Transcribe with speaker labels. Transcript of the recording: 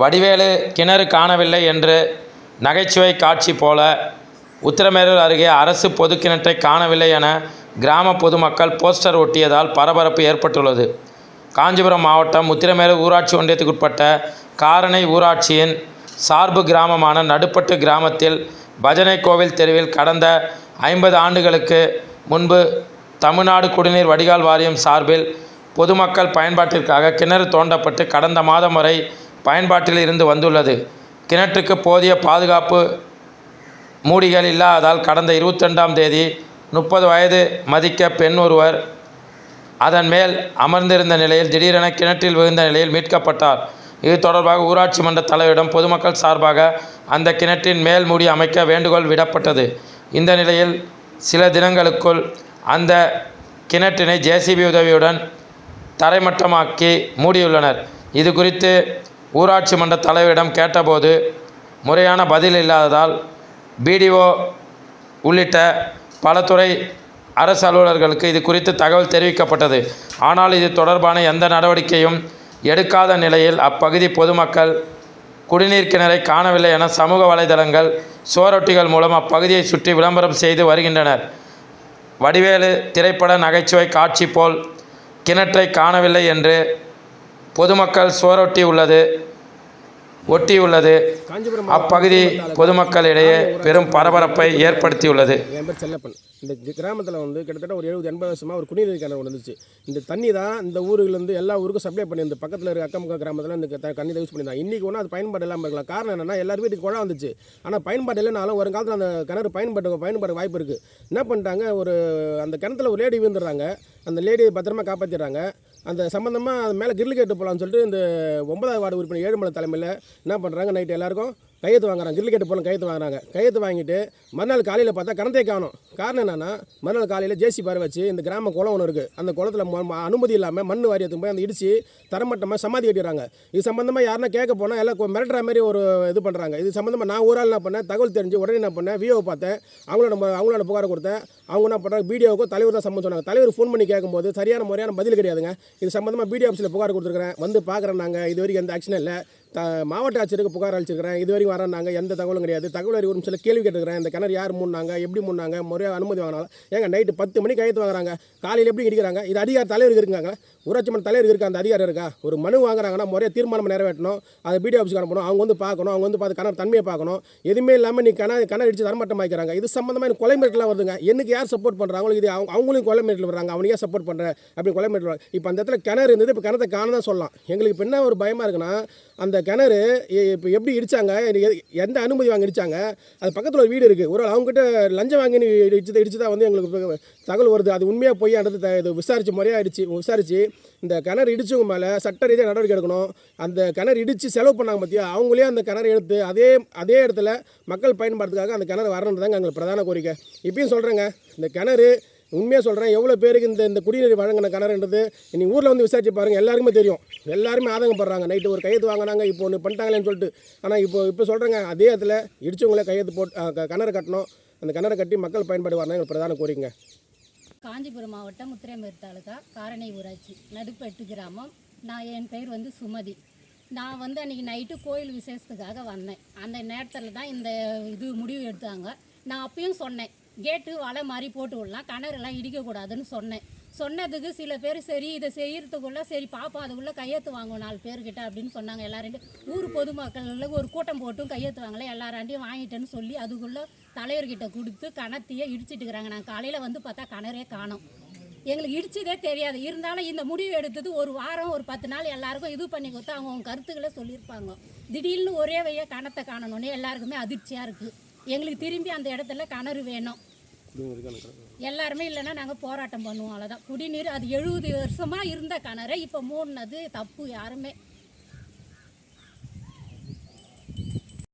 Speaker 1: வடிவேலு கிணறு காணவில்லை என்று நகைச்சுவை காட்சி போல உத்திரமேரூர் அருகே அரசு பொது கிணற்றை காணவில்லை என கிராம பொதுமக்கள் போஸ்டர் ஒட்டியதால் பரபரப்பு ஏற்பட்டுள்ளது. காஞ்சிபுரம் மாவட்டம் உத்திரமேரூர் ஊராட்சி ஒன்றியத்துக்குட்பட்ட காரணை ஊராட்சியின் சார்பு கிராமமான நடுப்பட்டு கிராமத்தில் பஜனை கோவில் தெருவில் கடந்த ஐம்பது ஆண்டுகளுக்கு முன்பு தமிழ்நாடு குடிநீர் வடிகால் வாரியம் சார்பில் பொதுமக்கள் பயன்பாட்டிற்காக கிணறு தோண்டப்பட்டு கடந்த மாதம் வரை பயன்பாட்டில் இருந்து வந்துள்ளது. கிணற்றுக்கு போதிய பாதுகாப்பு மூடிகள் இல்லாததால் கடந்த இருபத்தெண்டாம் தேதி முப்பது வயது மதிக்க பெண் ஒருவர் அதன் மேல் அமர்ந்திருந்த நிலையில் திடீரென கிணற்றில் விழுந்த நிலையில் மீட்கப்பட்டார். இது தொடர்பாக ஊராட்சி மன்ற தலைவரிடம் பொதுமக்கள் சார்பாக அந்த கிணற்றின் மேல் மூடி அமைக்க வேண்டுகோள் விடப்பட்டது. இந்த நிலையில் சில தினங்களுக்குள் அந்த கிணற்றினை ஜேசிபி உதவியுடன் தரைமட்டமாக்கி மூடியுள்ளனர். இது குறித்து ஊராட்சி மன்ற தலைவரிடம் கேட்டபோது முறையான பதில் இல்லாததால் பிடிஓ உள்ளிட்ட பல துறை அரசு அலுவலர்களுக்கு இது குறித்து தகவல் தெரிவிக்கப்பட்டது. ஆனால் இது தொடர்பான எந்த நடவடிக்கையும் எடுக்காத நிலையில் அப்பகுதி பொதுமக்கள் குடிநீர் கிணறை காணவில்லை என சமூக வலைதளங்கள் சுவரொட்டிகள் மூலம் அப்பகுதியை சுற்றி விளம்பரம் செய்து வருகின்றனர். வடிவேலு திரைப்பட நகைச்சுவை காட்சி போல் கிணற்றை காணவில்லை என்று பொதுமக்கள் சுவரொட்டி உள்ளது ஒட்டியுள்ளது
Speaker 2: காஞ்சிபுரம்
Speaker 1: அப்பகுதி பொதுமக்களிடையே பெரும் பரபரப்பை ஏற்படுத்தியுள்ளது.
Speaker 2: என் பேர் செல்லப்பன். இந்த கிராமத்தில் வந்து கிட்டத்தட்ட ஒரு எழுபது எண்பது வருஷமாக ஒரு குடிநீர் கிணறு இருந்துச்சு. இந்த தண்ணி தான் இந்த ஊருலேருந்து எல்லா ஊருக்கும் சப்ளை பண்ணியிருந்து பக்கத்தில் இருக்க அக்கம் பக்கம் கிராமத்தில் இந்த தண்ணி யூஸ் பண்ணியிருந்தாங்க. இன்றைக்கி ஒன்றும் அது பயன்பாடு இல்லாமல் இருக்கலாம். காரணம் என்னன்னா எல்லார் வீட்டுக்கு குழா வந்துச்சு. ஆனால் பயன்பாடு இல்லைனாலும் ஒரு காலத்தில் அந்த கிணறு பயன்பாட்டு பயன்பாடு வாய்ப்பு இருக்குது என்ன பண்ணிட்டாங்க? ஒரு அந்த கிணத்துல ஒரு லேடி விழுந்துடுறாங்க. அந்த லேடியை பத்திரமா காப்பாற்றிடுறாங்க அந்த சம்மந்தமாக அது மேலே கிரில் கேட்டு போகலான்னு சொல்லிட்டு இந்த ஒன்பதாவது வார்டு உறுப்பினர் ஏழுமலை தலைமையில் என்ன பண்ணுறாங்க நைட்டு எல்லாருக்கும் கையெழுத்து வாங்குறாங்க கிரில் கேட்டு போகலாம் கையெழுத்து வாங்குறாங்க. கையெழுத்து வாங்கிட்டு மறுநாள் காலையில் பார்த்தா கரண்டே காணும். காரணம் என்னன்னா மறுநாள் காலையில் ஜேசி பாரு வச்சு இந்த கிராம குளம் ஒன்று இருக்குது அந்த குளத்தில் அனுமதி இல்லாமல் மண் வாரியத்துக்கு போய் அந்த இடிச்சு தரமட்டமாக சமாதி கட்டிடுறாங்க. இது சம்மந்தமாக யாருன்னா கேட்க போனால் எல்லாம் மிரட்டுற மாதிரி ஒரு இது பண்ணுறாங்க இது சம்மந்தமாக நான் ஊரால் என்ன பண்ணேன் தகவல் தெரிஞ்சு உடனே என்ன பண்ணேன் விஓ பார்த்தேன். அவங்களோட அவங்களோட புகாரை கொடுத்தேன். அவங்க என்ன பண்ணுறாங்க வீடியோவுக்கும் தலைவர் தான் சம்மந்தம் சொன்னாங்க. தலைவர் ஃபோன் பண்ணி கேட்கும்போது சரியான முறையான பதில் கிடையாதுங்க. இது சம்மந்தமாக பிடிஓ ஆஃபீஸில் புகார் கொடுத்துருக்குறேன். வந்து பார்க்குறேன் நாங்கள் இது வரைக்கும் எந்த ஆக்ஷனும் இல்லை. த மாவட்ட ஆட்சியருக்கு புகார் அளிச்சிருக்கிறேன். இது வரைக்கும் வரேன்னாங்க எந்த தகவலும் கிடையாது. தகவல் அறிவு சில கேள்வி கேட்டுக்கிறேன் இந்த கிணறு யார் மூணாங்க எப்படி மூணாங்க முறையாக அனுமதி வாங்கினாலும் ஏங்க நைட்டு பத்து மணிக்கு கையெழுத்து வாங்குறாங்க. காலையில் எப்படி கிடைக்கிறாங்க இது அதிகார தலைவருக்கு இருக்காங்க ஊராட்சி மன்ற தலைவர் இருக்கா அந்த அதிகாரம் இருக்கா? ஒரு மனு வாங்குறாங்கன்னா முறையாக தீர்மானம் நிறைவேற்றணும். அதை பிடி ஆஃபீஸ்க்கு அனுப்பணும். அவங்க வந்து பார்க்கணும். அவங்க வந்து பார்த்து கணக்கு தன்மையை பார்க்கணும். எதுவுமே இல்லாமல் நீ கண கிணறு அடித்து தரமாட்டம் ஆக்கிறாங்க இது சம்மந்தமாக எனக்கு கொலை மிரட்டலாம் வருதுங்க. எனக்கு யார் சப்போர்ட் பண்ணுறாங்களோ இது அவங்க அவங்களும் கொலை மிரட்டல் வர்றாங்க அவனுக்கு ஏன் சப்போர்ட் பண்ணுற அப்படி கொலை மிரட்டல் இப்போ அந்த இடத்துல கிணறு இருந்தது. இப்போ கிணத்தை காண தான் சொல்லலாம். எங்களுக்கு இப்போ என்ன ஒரு பயமாக இருக்குன்னா அந்த கிணறு இப்போ எப்படி இடிச்சாங்க? எந்த அனுமதி வாங்கி இடித்தாங்க அது பக்கத்தில் ஒரு வீடு இருக்குது ஒரு அவங்ககிட்ட லஞ்சம் வாங்கி இடிச்சு இடிச்சு தான் வந்து எங்களுக்கு தகவல் வருது. அது உண்மையாக பொய்யான்றது த- இது விசாரிச்சு முறையாக ஆயிடுச்சு விசாரிச்சு இந்த கிணறு இடிச்சவங்க மேலே சட்ட ரீதியாக நடவடிக்கை எடுக்கணும். அந்த கிணறு இடித்து செலவு பண்ணாங்க பார்த்தியா அவங்களே அந்த கிணறு எடுத்து அதே அதே இடத்துல மக்கள் பயன்பாட்டுக்காக அந்த கிணறு வரணுன்றதாங்க எங்களுக்கு பிரதான கோரிக்கை. இப்பயும் சொல்கிறேங்க இந்த கிணறு உண்மையாக சொல்கிறேன் எவ்வளோ பேருக்கு இந்த இந்த குடிநீர் வழங்கின கிணறுன்றது நீ ஊரில் வந்து விசாரிச்சு பாருங்கள் எல்லாருக்குமே தெரியும். எல்லாருமே ஆதங்கப்படுறாங்க. நைட்டு ஒரு கையெழுத்து வாங்கினாங்க இப்போ ஒன்று பண்ணிட்டாங்களேன்னு சொல்லிட்டு. ஆனால் இப்போ இப்போ சொல்கிறேங்க அதே இடத்துல இடிச்சவங்களே கையெழுத்து போட்டு க- கிணறு கட்டணும். அந்த கிணறு கட்டி மக்கள் பயன்பாடு வரணும் எங்களுக்கு பிரதான கோரிக்கை
Speaker 3: காஞ்சிபுரம் மாவட்டம் முத்திரையம்பேர் தாலுகா காரணை ஊராட்சி நடுப்பெட்டு கிராமம். நான் என் பேர் வந்து சுமதி. நான் வந்து அன்றைக்கி நைட்டு கோயில் விசேஷத்துக்காக வந்தேன். அந்த நேரத்தில் தான் இந்த இது முடிவு எடுத்தாங்க. நான் அப்பயும் சொன்னேன் கேட்டு வலை மாதிரி போட்டு விடலாம் கிணறுலாம் இடிக்கக்கூடாதுன்னு சொன்னேன். சொன்னதுக்கு சில பேர் சரி இதை செய்கிறதுக்குள்ளே சரி பாப்பா அதுக்குள்ளே கையெழுத்து வாங்குவோம் நாலு பேர்கிட்ட அப்படின்னு சொன்னாங்க எல்லாரையும் ஊர் பொதுமக்கள் ஒரு கூட்டம் போட்டும் கையெழுத்து வாங்கலை எல்லாராண்டையும் வாங்கிட்டேன்னு சொல்லி அதுக்குள்ளே தலைவர்கிட்ட கொடுத்து கணத்தையே இடிச்சிட்டு இருக்கிறாங்க நான் காலையில் வந்து பார்த்தா கிணறே காணும். எங்களுக்கு இடிச்சதே தெரியாது. இருந்தாலும் இந்த முடிவு எடுத்தது ஒரு வாரம் ஒரு பத்து நாள் எல்லாருக்கும் இது பண்ணி கொடுத்து அவங்க அவங்க கருத்துக்களை சொல்லியிருப்பாங்க. திடீர்னு ஒரே வைய கணத்தை காணணுன்னே எல்லாருக்குமே அதிர்ச்சியாக இருக்குது எங்களுக்கு திரும்பி அந்த இடத்துல கிணறு வேணும். எல்லாருமே இல்லைன்னா நாங்கள் போராட்டம் பண்ணுவோம். அவ்வளோதான் குடிநீர் அது எழுபது வருஷமாக இருந்த கிணறு இப்போ மூணுனது தப்பு யாருமே.